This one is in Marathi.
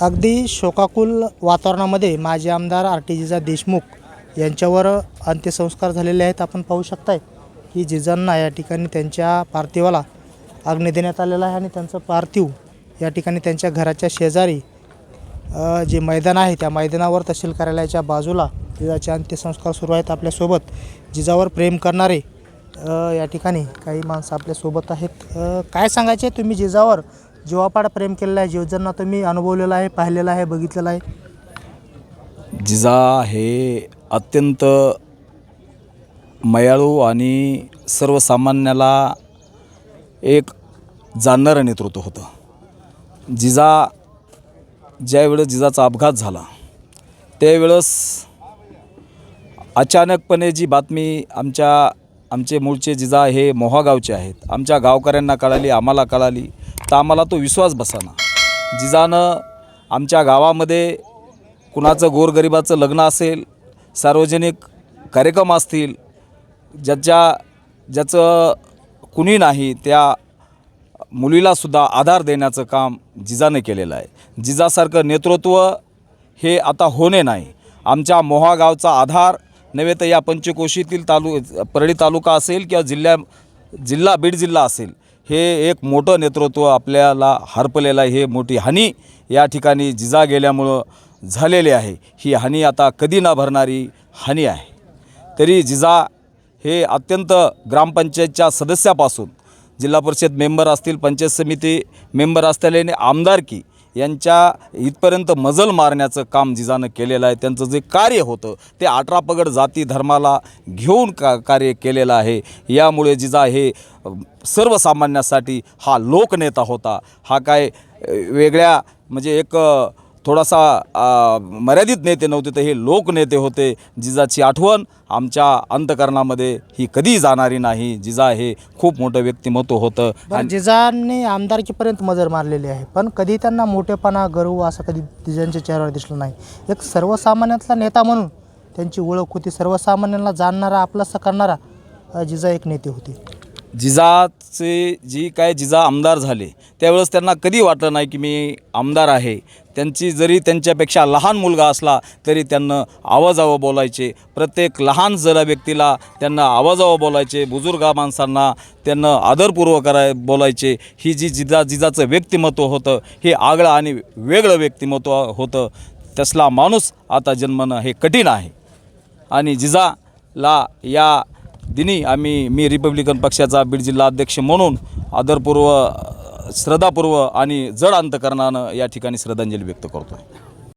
अगदी शोकाकुल वातावरणामध्ये माजी आमदार आर टी जिजा देशमुख यांच्यावर अंत्यसंस्कार झालेले आहेत. आपण पाहू शकताय की जिजांना या ठिकाणी त्यांच्या पार्थिवाला अग्नी देण्यात आलेला आहे आणि त्यांचं पार्थिव या ठिकाणी त्यांच्या घराच्या शेजारी जे मैदान आहे त्या मैदानावर तहसील कार्यालयाच्या बाजूला जिजाचे अंत्यसंस्कार सुरू आहेत. आपल्यासोबत जिजावर प्रेम करणारे या ठिकाणी काही माणसं आपल्यासोबत आहेत. काय सांगायचे तुम्ही जिजावर? जीवापाड प्रेम केलेलं आहे जिजांना तुम्ही अनुभवलेलं आहे पाहिलेलं आहे बघितलेलं आहे. जिजा हे अत्यंत मयाळू आणि सर्वसामान्याला एक जाणणारं नेतृत्व होतं. जिजा ज्यावेळेस जिजाचा अपघात झाला त्यावेळेस अचानकपणे जी बातमी आमच्या आमचे मूळचे जिजा हे मोहागावचे आहेत आमच्या गावकऱ्यांना कळाली आम्हाला कळाली तर आम्हाला तो विश्वास बसाना. जिजानं आमच्या गावामध्ये कुणाचं गोरगरिबाचं लग्न असेल सार्वजनिक कार्यक्रम असतील ज्याच्या ज्याचं कुणी नाही त्या मुलीलासुद्धा आधार देण्याचं काम जिजाने केलेलं आहे. जिजासारखं नेतृत्व हे आता होणे नाही. आमच्या मोहा गावचा आधार नव्हे तर या पंचकोशीतील तालु परळी तालुका असेल किंवा जिल्ह्या जिल्हा बीड जिल्हा असेल हे एक मोठं नेतृत्व आपल्याला हरपलेलं आहे. हे मोठी हानी या ठिकाणी जिजा गेल्यामुळं झालेली आहे. ही हानी आता कधी न भरणारी हानी आहे. तरी जिजा हे अत्यंत ग्रामपंचायतच्या सदस्यापासून जिल्हा परिषद मेंबर असतील पंचायत समिती मेंबर असलेले आमदारकी यांच्या इथपर्यंत मजल मारण्याचं काम जिजानं केलेलं आहे. त्यांचं जे कार्य होतं ते अठरा पगड जाती धर्माला घेऊन का कार्य केलेलं आहे. यामुळे जिजा हे सर्वसामान्यासाठी हा लोकनेता होता. हा काय वेगळ्या म्हणजे एक थोडासा मर्यादित नेते नव्हते तर हे लोकनेते होते. जिजाची आठवण आमच्या अंतकरणामध्ये ही कधी जाणारी नाही. जिजा हे खूप मोठं व्यक्तिमत्व होतं. बरं जिजांनी आमदारकीपर्यंत मजर मारलेली आहे. पण कधी त्यांना मोठेपणा गर्व असं कधी जिजांच्या चेहऱ्यावर दिसलं नाही. एक सर्वसामान्यातला नेता म्हणून त्यांची ओळख होती. सर्वसामान्यांना जाणणारा आपलासा करणारा जिजा एक नेते होते. जिजाचे जी काय जिजा आमदार झाले त्यावेळेस त्यांना कधी वाटलं नाही की मी आमदार आहे? त्यांची जरी त्यांच्यापेक्षा लहान मुलगा असला तरी त्यांना आवाजावं बोलायचे. प्रत्येक लहान जरा व्यक्तीला त्यांना आवाजावं बोलायचे. बुजुर्गा माणसांना त्यांना आदरपूर्वक कराय बोलायचे. ही जी जिजा जिजाचं व्यक्तिमत्व होतं हे आगळं आणि वेगळं व्यक्तिमत्व होतं. तसला माणूस आता जन्मणं हे कठीण आहे. आणि जिजाला या दिनी आम्ही मी रिपब्लिकन पक्षाचा बीड जिल्हा अध्यक्ष म्हणून आदरपूर्व श्रद्धापूर्व आणि जड अंतकरणानं या ठिकाणी श्रद्धांजली व्यक्त करतो आहे